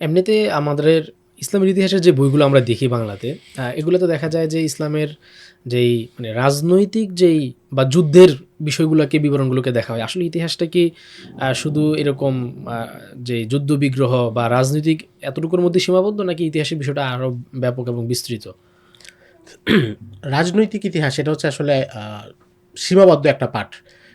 এমনিতে আমাদের ইসলামের ইতিহাসের যে বইগুলো আমরা দেখি বাংলাতে এগুলোতে দেখা যায় যে ইসলামের যেই মানে রাজনৈতিক যেই বা যুদ্ধের বিষয়গুলোকে, বিবরণগুলোকে দেখা হয়। আসলে ইতিহাসটা কি শুধু এরকম যে যুদ্ধ বিগ্রহ বা রাজনৈতিক এতটুকুর মধ্যে সীমাবদ্ধ, নাকি ইতিহাসের বিষয়টা আরও ব্যাপক এবং বিস্তৃত? রাজনৈতিক ইতিহাস এটা হচ্ছে আসলে সীমাবদ্ধ একটা পাঠ।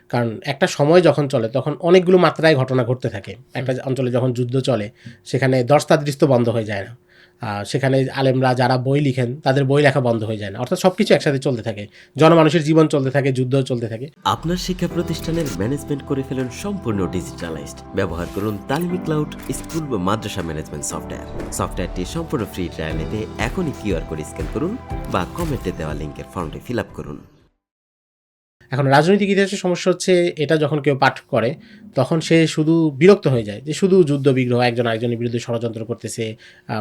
কারণ একটা সময় যখন চলে তখন অনেকগুলো মাত্রায় ঘটনা ঘটতে থাকে। একটা অঞ্চলে যখন যুদ্ধ চলে সেখানে দর্শাদৃষ্ট বন্ধ হয়ে যায় না। আর সেখানে আলেমরা যারা বই লিখেন তাদের বই লেখা বন্ধ হয়ে যায় না। অর্থাৎ সব কিছু একসাথে চলতে থাকে। জনমানুষের জীবন চলতে থাকে যুদ্ধ চলতে থাকে। আপনার শিক্ষা প্রতিষ্ঠানের ম্যানেজমেন্ট করে ফেলুন সম্পূর্ণ ডিজিটালাইজড ব্যবহার করুন তালিমি ক্লাউড স্কুল বা মাদ্রাসা ম্যানেজমেন্ট সফটওয়্যার সফটওয়্যারটি সম্পূর্ণ ফ্রি ট্রায়াল নিতে এখনই কিউআর কোড স্ক্যান করুন বা কমেন্টে দেওয়া লিঙ্কের ফর্মটি ফিল আপ করুন। এখন রাজনৈতিক ইতিহাসের সমস্যা হচ্ছে এটা যখন কেউ পাঠ করে, তখন সে শুধু বিরক্ত হয়ে যায় যে শুধু যুদ্ধ বিগ্রহ, একজন আরেকজনের বিরুদ্ধে ষড়যন্ত্র করতেছে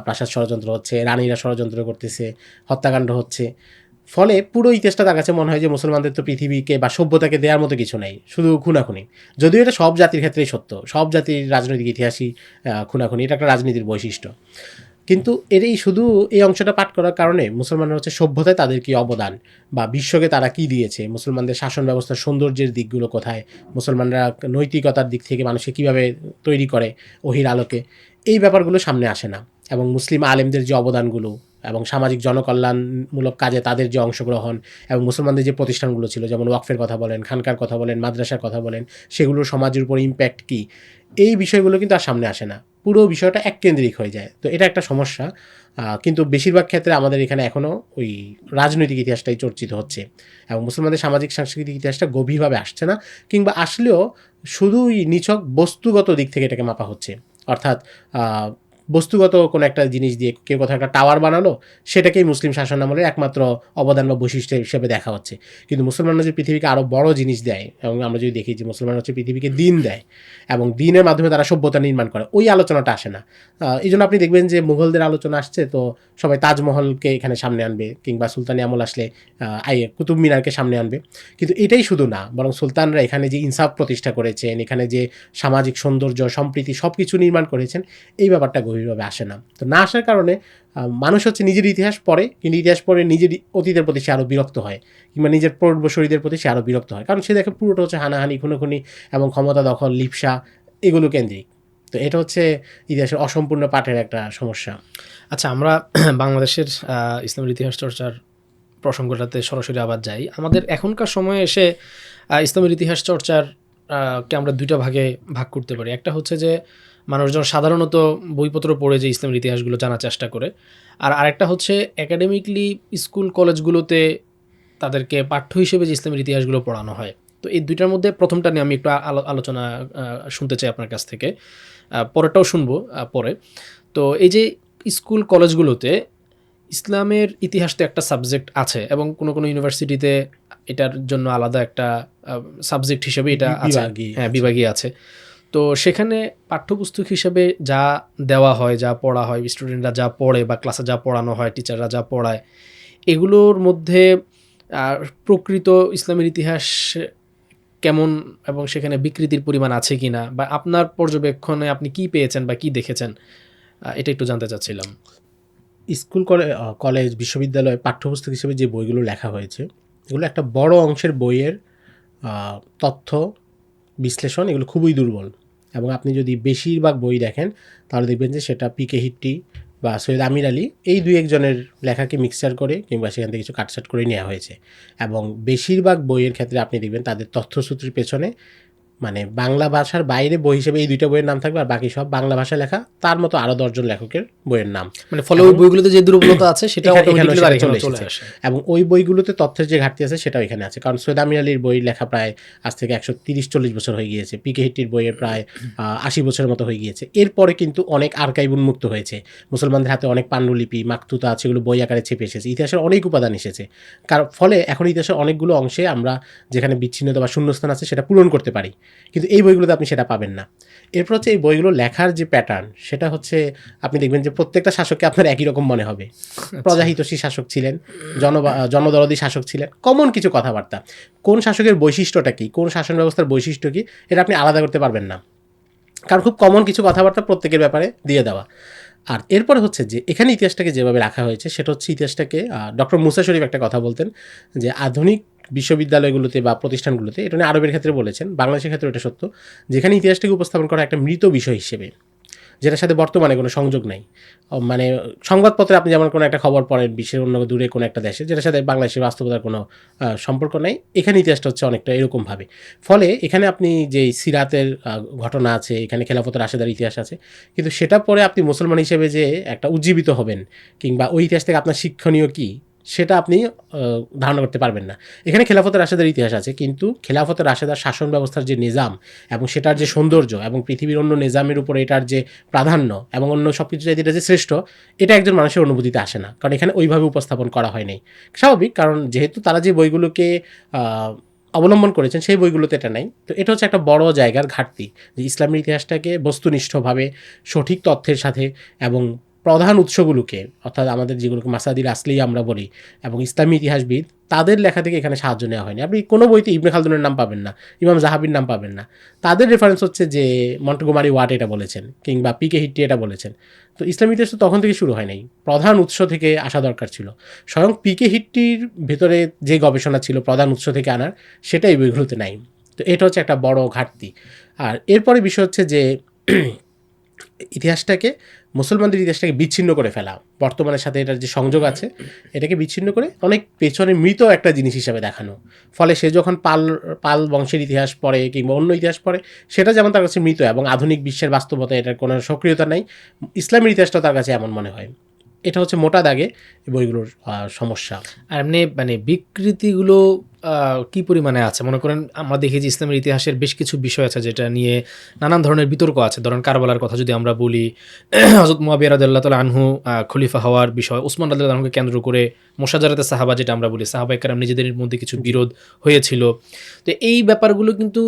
প্রাসাদ ষড়যন্ত্র হচ্ছে, রানীরা ষড়যন্ত্র করতেছে, হত্যাকাণ্ড হচ্ছে। ফলে পুরো ইতিহাসটা তার কাছে মনে হয় যে মুসলমানদের তো পৃথিবীকে বা সভ্যতাকে দেওয়ার মতো কিছু নেই, শুধু খুনাখুনি। যদিও এটা সব জাতির ক্ষেত্রেই সত্য, সব জাতির রাজনৈতিক ইতিহাসই খুনাখুনি, এটা একটা রাজনীতির বৈশিষ্ট্য। কিন্তু এর এই শুধু এই অংশটা পাঠ করার কারণে মুসলমানরা হচ্ছে সভ্যতায় তাদের কি অবদান বা বিশ্বকে তারা কি দিয়েছে? মুসলমানদের শাসন ব্যবস্থার সৌন্দর্যের দিকগুলো কোথায়? মুসলমানরা নৈতিকতার দিক থেকে মানুষকে কীভাবে তৈরি করে ওহির আলোকে? এই ব্যাপারগুলো সামনে আসে না এবং মুসলিম আলেমদের যে অবদানগুলো এবং সামাজিক জনকল্যাণমূলক কাজে তাদের যে অংশগ্রহণ এবং মুসলমানদের যে প্রতিষ্ঠানগুলো ছিল, যেমন ওয়াকফের কথা বলেন, খানকার কথা বলেন, মাদ্রাসার কথা বলেন, সেগুলো সমাজের উপর ইম্প্যাক্ট কী? এই বিষয়গুলো কিন্তু আর সামনে আসে না। পুরো বিষয়টা এককেন্দ্রিক হয়ে যায়। তো এটা একটা সমস্যা। কিন্তু বেশিরভাগ ক্ষেত্রে আমাদের এখানে এখনও ওই রাজনৈতিক ইতিহাসটাই চর্চিত হচ্ছে এবং মুসলমানদের সামাজিক সাংস্কৃতিক ইতিহাসটা গভীরভাবে আসছে না কিংবা আসলেও শুধুই নিছক বস্তুগত দিক থেকে এটাকে মাপা হচ্ছে। অর্থাৎ বস্তুগত কোনো একটা জিনিস দিয়ে কেউ কোথাও একটা টাওয়ার বানালো, সেটাকেই মুসলিম শাসন আমলের একমাত্র অবদান বা বৈশিষ্ট্য হিসেবে দেখা হচ্ছে। কিন্তু মুসলমানরা যে পৃথিবীকে আরও বড় জিনিস দেয়, এবং আমরা যদি দেখি যে মুসলমান হচ্ছে পৃথিবীকে দিন দেয়, এবং দিনের মাধ্যমে তারা সভ্যতা নির্মাণ করে, ওই আলোচনাটা আসে না। এই জন্য আপনি দেখবেন যে মুঘলদের আলোচনা আসছে, তো সবাই তাজমহলকে এখানে সামনে আনবে, কিংবা সুলতানি আমল আসলে আই কুতুব মিনারকে সামনে আনবে। কিন্তু এটাই শুধু না, বরং সুলতানরা এখানে যে ইনসাফ প্রতিষ্ঠা করেছেন, এখানে যে সামাজিক সৌন্দর্য, সম্প্রীতি সব কিছু নির্মাণ করেছেন, এই ব্যাপারটা গভীরভাবে আসে না। তো না আসার কারণে মানুষ হচ্ছে নিজের ইতিহাস পড়ে, কিন্তু ইতিহাস পড়ে নিজের অতীতের প্রতি সে আরও বিরক্ত হয়, কিংবা নিজের পূর্বশরীদের প্রতি সে আরও বিরক্ত হয়। কারণ সে দেখে পুরোটা হচ্ছে হানাহানি, খুনোখুনি এবং ক্ষমতা দখল, লিপসা এগুলো কেন্দ্রিক। তো এটা হচ্ছে ইতিহাসের অসম্পূর্ণ পাঠের একটা সমস্যা। আচ্ছা আমরা বাংলাদেশের ইসলামের ইতিহাস চর্চার প্রসঙ্গটাতে সরাসরি আবার যাই। আমাদের এখনকার সময়ে এসে ইসলামের ইতিহাস চর্চার কে আমরা দুইটা ভাগে ভাগ করতে পারি। একটা হচ্ছে যে মানুষজন সাধারণত বইপত্র পড়ে যে ইসলামের ইতিহাসগুলো জানার চেষ্টা করে। আর আরেকটা হচ্ছে একাডেমিকলি স্কুল কলেজগুলোতে তাদেরকে পাঠ্য হিসেবে যে ইসলামের ইতিহাসগুলো পড়ানো হয়। তো এই দুইটার মধ্যে প্রথমটা নিয়ে আমি একটু আলোচনা শুনতে চাই আপনার কাছ থেকে। পরেরটাও শুনব পরে। তো এই যে স্কুল কলেজগুলোতে ইসলামের ইতিহাস তো একটা সাবজেক্ট আছে এবং কোনো কোনো ইউনিভার্সিটিতে এটার জন্য আলাদা একটা সাবজেক্ট হিসেবে এটা আছে। হ্যাঁ আছে। বিভাগী আছে। তো সেখানে পাঠ্যপুস্তক হিসেবে যা দেওয়া হয়, যা পড়া হয় স্টুডেন্টরা যা পড়ে বা ক্লাসে যা পড়ানো হয় টিচাররা যা পড়ায়, এগুলোর মধ্যে প্রকৃত ইসলামের ইতিহাস কেমন এবং সেখানে বিকৃতির পরিমাণ আছে কি না বা আপনার পর্যবেক্ষণে আপনি কি পেয়েছেন বা কি দেখেছেন এটা একটু জানতে চাচ্ছিলাম। স্কুল কলে- কলেজ, বিশ্ববিদ্যালয়ে পাঠ্যপুস্তক হিসেবে যে বইগুলো লেখা হয়েছে, এগুলো একটা বড় অংশের বইয়ের তথ্য বিশ্লেষণ এগুলো খুবই দুর্বল। এবং আপনি যদি বেশিরভাগ বই দেখেন, তাহলে দেখবেন যে সেটা পিকে হিট্টি বা সৈয়দ আমির আলী, এই দুই একজনের লেখাকে মিক্সচার করে কিংবা সেখান থেকে কিছু কাটসাট করে নেওয়া হয়েছে। এবং বেশিরভাগ বইয়ের ক্ষেত্রে আপনি দেখবেন তাদের তথ্যসূত্রের পেছনে মানে বাংলা ভাষার বাইরে বই হিসেবে এই দুইটা বইয়ের নাম থাকবে আর বাকি সব বাংলা ভাষায় লেখা। তার মতো আরও দশজন লেখকের বইয়ের নাম। মানে ফলে ওই বইগুলোতে যে দুর্বলতা আছে সেটা এবং ওই বইগুলোতে তথ্যের যে ঘাটতি আছে সেটাও এখানে আছে। কারণ সৈয়দ আমির আলীর বই লেখা প্রায় আজ থেকে একশো তিরিশ চল্লিশ বছর হয়ে গিয়েছে। পিকে হিট্টির বইয়ে প্রায় আশি বছরের মতো হয়ে গিয়েছে। এরপরে কিন্তু অনেক আর্কাইভ উন্মুক্ত হয়েছে। মুসলমানদের হাতে অনেক পাণ্ডুলিপি মাকতুতা আছে এগুলো বই আকারে ছেপে এসেছে। ইতিহাসের অনেক উপাদান এসেছে। কারণ ফলে এখন ইতিহাসের অনেকগুলো অংশে আমরা যেখানে বিচ্ছিন্নতা বা শূন্যস্থান আছে সেটা পূরণ করতে পারি। কিন্তু এই বইগুলোতে আপনি সেটা পাবেন না। এরপর হচ্ছে এই বইগুলো লেখার যে প্যাটার্ন সেটা হচ্ছে আপনি দেখবেন যে প্রত্যেকটা শাসককে আপনার একই রকম মনে হবে। প্রজাহিতশী শাসক ছিলেন জন জনদরদী শাসক ছিলেন কমন কিছু কথাবার্তা। কোন শাসকের বৈশিষ্ট্যটা কি? কোন শাসন ব্যবস্থার বৈশিষ্ট্য কী? এটা আপনি আলাদা করতে পারবেন না। কারণ খুব কমন কিছু কথাবার্তা প্রত্যেকের ব্যাপারে দিয়ে দেওয়া। আর এরপরে হচ্ছে যে এখানে ইতিহাসটাকে যেভাবে রাখা হয়েছে সেটা হচ্ছে ইতিহাসটাকে ডক্টর মুসা শরীফ একটা কথা বলতেন যে আধুনিক বিশ্ববিদ্যালয়গুলোতে বা প্রতিষ্ঠানগুলোতে, এটা উনি আরবের ক্ষেত্রে বলেছেন, বাংলাদেশের ক্ষেত্রে এটা সত্য, যেখানে ইতিহাসটাকে উপস্থাপন করা একটা মৃত বিষয় হিসেবে, যেটার সাথে বর্তমানে কোনো সংযোগ নাই। মানে সংবাদপত্রে আপনি যেমন কোনো একটা খবর পড়েন, বিশ্বের অন্য দূরে কোনো একটা দেশে, যেটার সাথে বাংলাদেশের বাস্তবতার কোনো সম্পর্ক নাই, এখানে ইতিহাসটা হচ্ছে অনেকটা এরকমভাবে। ফলে এখানে আপনি যে সিরাতের ঘটনা আছে, এখানে খেলাফতের রাশেদার ইতিহাস আছে, কিন্তু সেটা পরে আপনি মুসলমান হিসেবে যে একটা উজ্জীবিত হবেন, কিংবা ওই ইতিহাস থেকে আপনার শিক্ষণীয় কী সেটা আপনি ধারণা করতে পারবেন না। এখানে খেলাফতের রাশেদার ইতিহাস আছে, কিন্তু খেলাফতের রাশেদার শাসন ব্যবস্থার যে নিজাম এবং সেটার যে সৌন্দর্য এবং পৃথিবীর অন্য নিজামের উপর এটার যে প্রাধান্য এবং অন্য সব কিছু এটা যে শ্রেষ্ঠ, এটা একজন মানুষের অনুভূতিতে আসে না। কারণ এখানে ওইভাবে উপস্থাপন করা হয়নি। স্বাভাবিক, কারণ যেহেতু তারা যে বইগুলোকে অবলম্বন করেছেন, সেই বইগুলোতে এটা নাই। তো এটা হচ্ছে একটা বড় জায়গার ঘাটতি যে ইসলামের ইতিহাসটাকে বস্তুনিষ্ঠভাবে সঠিক তথ্যের সাথে এবং প্রধান উৎসগুলোকে, অর্থাৎ আমাদের যেগুলোকে মাসাদির আসলেই আমরা বলি এবং ইসলামী ইতিহাসবিদ, তাদের লেখা থেকে এখানে সাহায্য নেওয়া হয়নি। আপনি কোনো বইতে ইবনে খালদুনের নাম পাবেন না, ইমাম জাহাবির নাম পাবেন না। তাদের রেফারেন্স হচ্ছে যে মন্টগোমারি ওয়াট এটা বলেছেন, কিংবা পিকে হিট্টি এটা বলেছেন। তো ইসলামী ইতিহাস তো তখন থেকে শুরু হয় নাই, প্রধান উৎস থেকে আসা দরকার ছিল। স্বয়ং পিকে হিট্টির ভেতরে যে গবেষণা ছিল প্রধান উৎস থেকে আনার, সেটা এই বইগুলোতে নাই। তো এটা হচ্ছে একটা বড় ঘাটতি। আর এরপরে বিষয় হচ্ছে যে ইতিহাসটাকে, মুসলমানদের ইতিহাসটাকে বিচ্ছিন্ন করে ফেলা। বর্তমানের সাথে এটার যে সংযোগ আছে, এটাকে বিচ্ছিন্ন করে অনেক পেছনে মৃত একটা জিনিস হিসাবে দেখানো। ফলে সে যখন পাল পাল বংশের ইতিহাস পড়ে কিংবা অন্য ইতিহাস পড়ে, সেটা যেমন তার কাছে মৃত এবং আধুনিক বিশ্বের বাস্তবতা এটার কোনো সক্রিয়তা নেই, ইসলামের ইতিহাসটা তার কাছে এমন মনে হয়। এটা হচ্ছে মোটা দাগে বইগুলোর সমস্যা। আর এমনি মানে বিকৃতিগুলো কি পরিমাণে আছে? মনে করেন আমরা দেখি যে ইসলামের ইতিহাসের বেশ কিছু বিষয় আছে যেটা নিয়ে নানান ধরনের বিতর্ক আছে। ধরেন কারবালার কথা যদি আমরা বলি হজরত মুয়াবিয়া রাদিয়াল্লাহু তাআলা আনহু খলিফা হওয়ার বিষয় উসমান রাদিয়াল্লাহু আনহুকে কেন্দ্র করে মোশাজারাতে সাহাবা যেটা আমরা বলি সাহাবা একরাম নিজেদের মধ্যে কিছু বিরোধ হয়েছিল। তো এই ব্যাপারগুলো কিন্তু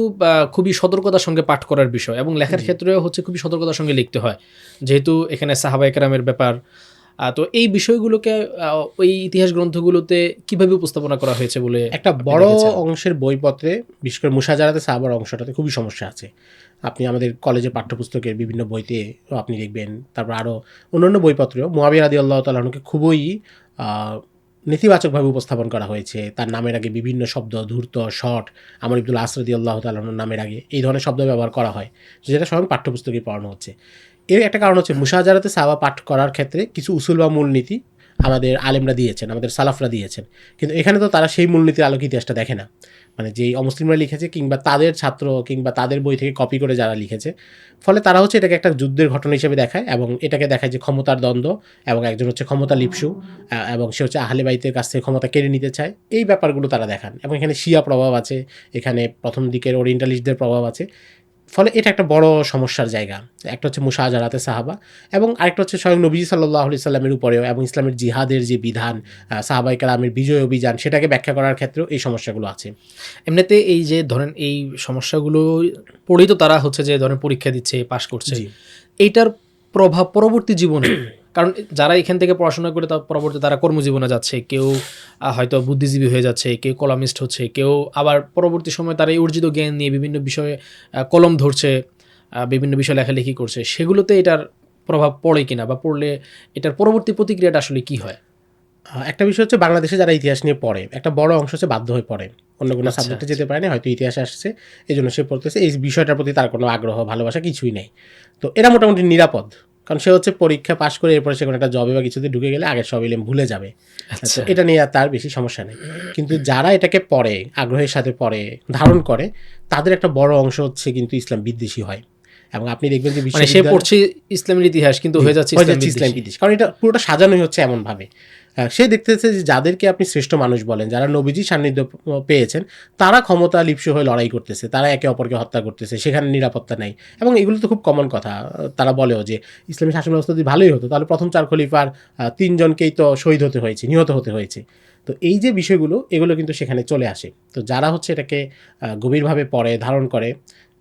খুবই সতর্কতার সঙ্গে পাঠ করার বিষয় এবং লেখার ক্ষেত্রেও হচ্ছে খুবই সতর্কতার সঙ্গে লিখতে হয়। যেহেতু এখানে সাহাবা একরামের ব্যাপার তো এই বিষয়গুলোকে ওই ইতিহাস গ্রন্থগুলোতে কীভাবে উপস্থাপনা করা হয়েছে বলে একটা বড় অংশের বইপত্রে বিশেষ করে মুসাজারাতে সাহাবার অংশটাতে খুবই সমস্যা আছে। আপনি আমাদের কলেজের পাঠ্যপুস্তকের বিভিন্ন বইতে আপনি দেখবেন তারপর আরও অন্যান্য বইপত্রেও মহাবির আদি আল্লাহ তালকে খুবই নেতিবাচকভাবে উপস্থাপন করা হয়েছে। তার নামের আগে বিভিন্ন শব্দ, ধূর্ত, শট, আমার ইবদুল আসরদি আল্লাহ তালাহর নামের আগে এই ধরনের শব্দ ব্যবহার করা হয়, যেটা স্বয়ং পাঠ্যপুস্তকে পড়ানো হচ্ছে। এর একটা কারণ হচ্ছে মুশাহাজারাতে সাবা পাঠ করার ক্ষেত্রে কিছু উসুল বা মূলনীতি আমাদের আলেমরা দিয়েছেন, আমাদের সালাফরা দিয়েছেন। কিন্তু এখানে তো তারা সেই মূলনীতির আলোকে ইতিহাসটা দেখে না। মানে যেই অমুসলিমরা লিখেছে কিংবা তাদের ছাত্র কিংবা তাদের বই থেকে কপি করে যারা লিখেছে, ফলে তারা হচ্ছে এটাকে একটা যুদ্ধের ঘটনা হিসেবে দেখায় এবং এটাকে দেখায় যে ক্ষমতার দ্বন্দ্ব এবং একজন হচ্ছে ক্ষমতা লিপসু এবং সে হচ্ছে আহলে বাইতের কাছ থেকে ক্ষমতা কেড়ে নিতে চায়। এই ব্যাপারগুলো তারা দেখান এবং এখানে শিয়া প্রভাব আছে, এখানে প্রথম দিকের ওরিয়েন্টালিস্টদের প্রভাব আছে। ফলে এটা একটা বড় সমস্যার জায়গা। একটা হচ্ছে মুশাহাজারাতে সাহাবা এবং আরেকটা হচ্ছে স্বয়ং নবী সাল্লাহ আলি সাল্লামের উপরেও এবং ইসলামের জিহাদের যে বিধান সাহাবাই কালামের বিজয় অভিযান সেটাকে ব্যাখ্যা করার ক্ষেত্রেও এই সমস্যাগুলো আছে। এমনিতে এই যে ধরেন এই সমস্যাগুলো পড়েই তো তারা হচ্ছে যে ধরেন পরীক্ষা দিচ্ছে পাশ করছে। এইটার প্রভাব পরবর্তী জীবনে কারণ যারা এখান থেকে পড়াশোনা করে তার পরবর্তী তারা কর্মজীবনে যাচ্ছে কেউ হয়তো বুদ্ধিজীবী হয়ে যাচ্ছে কেউ কলামিস্ট হচ্ছে কেউ আবার পরবর্তী সময় তারা এই অর্জিত জ্ঞান নিয়ে বিভিন্ন বিষয়ে কলম ধরছে বিভিন্ন বিষয় লেখালেখি করছে। সেগুলোতে এটার প্রভাব পড়ে কিনা বা পড়লে এটার পরবর্তী প্রতিক্রিয়াটা আসলে কি হয়? একটা বিষয় হচ্ছে বাংলাদেশে যারা ইতিহাস নিয়ে পড়ে একটা বড় অংশ হচ্ছে বাধ্য হয়ে পড়ে। অন্য কোনো সাবজেক্টে যেতে পারেনি হয়তো ইতিহাসে আসছে এই জন্য সে পড়তেছে। এই বিষয়টার প্রতি তার কোনো আগ্রহ ভালোবাসা কিছুই নেই। তো এরা মোটামুটি নিরাপদ। কারণ সে হচ্ছে পরীক্ষা পাশ করে এরপরে সে কোনো একটা জবে বা কিছুতে ঢুকে গেলে আগের সব এলেম ভুলে যাবে। আচ্ছা। এটা নিয়ে আর তার বেশি সমস্যা নেই। কিন্তু যারা এটাকে পড়ে আগ্রহের সাথে পড়ে ধারণ করে তাদের একটা বড় অংশ হচ্ছে কিন্তু ইসলাম বিদ্বেষী হয়। এবং আপনি দেখবেন যে মানে সে পড়ছে ইসলামের ইতিহাস কিন্তু হয়ে যাচ্ছে ইসলাম। বিদ্বেষী। কারণ এটা পুরোটা সাজানোই হচ্ছে এমন ভাবে আহ, সে দেখতেছে যে যাদেরকে আপনি শ্রেষ্ঠ মানুষ বলেন যারা নবীজি সান্নিধ্য পেয়েছেন তারা ক্ষমতা লিপ্স হয়ে লড়াই করতেছে তারা একে অপরকে হত্যা করতেছে সেখানে নিরাপত্তা নাই। এবং এগুলো তো খুব কমন কথা। তারা বলেও যে ইসলামী শাসন ব্যবস্থা যদি ভালোই হতো তাহলে প্রথম চার খলিফার তিনজনকেই তো শহীদ হতে হয়েছে নিহত হতে হয়েছে। তো এই যে বিষয়গুলো এগুলো কিন্তু সেখানে চলে আসে। তো যারা হচ্ছে এটাকে গভীরভাবে পড়ে ধারণ করে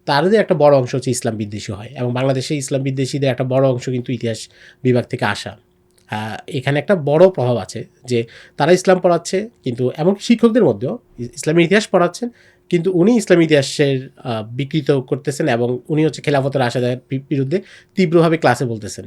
তাদের একটা বড় অংশ হচ্ছে ইসলাম বিদ্বেষী হয় এবং বাংলাদেশে ইসলাম বিদ্বেষীদের একটা বড় অংশ কিন্তু ইতিহাস বিভাগ থেকে আসা এখানে একটা বড় প্রভাব আছে যে তারা ইসলাম পড়াচ্ছে কিন্তু এমন শিক্ষকদের মধ্যেও ইসলামী ইসলামের ইতিহাস পড়াচ্ছেন কিন্তু উনি ইসলামী ইতিহাসের বিকৃত করতেছেন এবং উনি হচ্ছে খেলাফতের আশাদের বিরুদ্ধে তীব্রভাবে ক্লাসে বলতেছেন.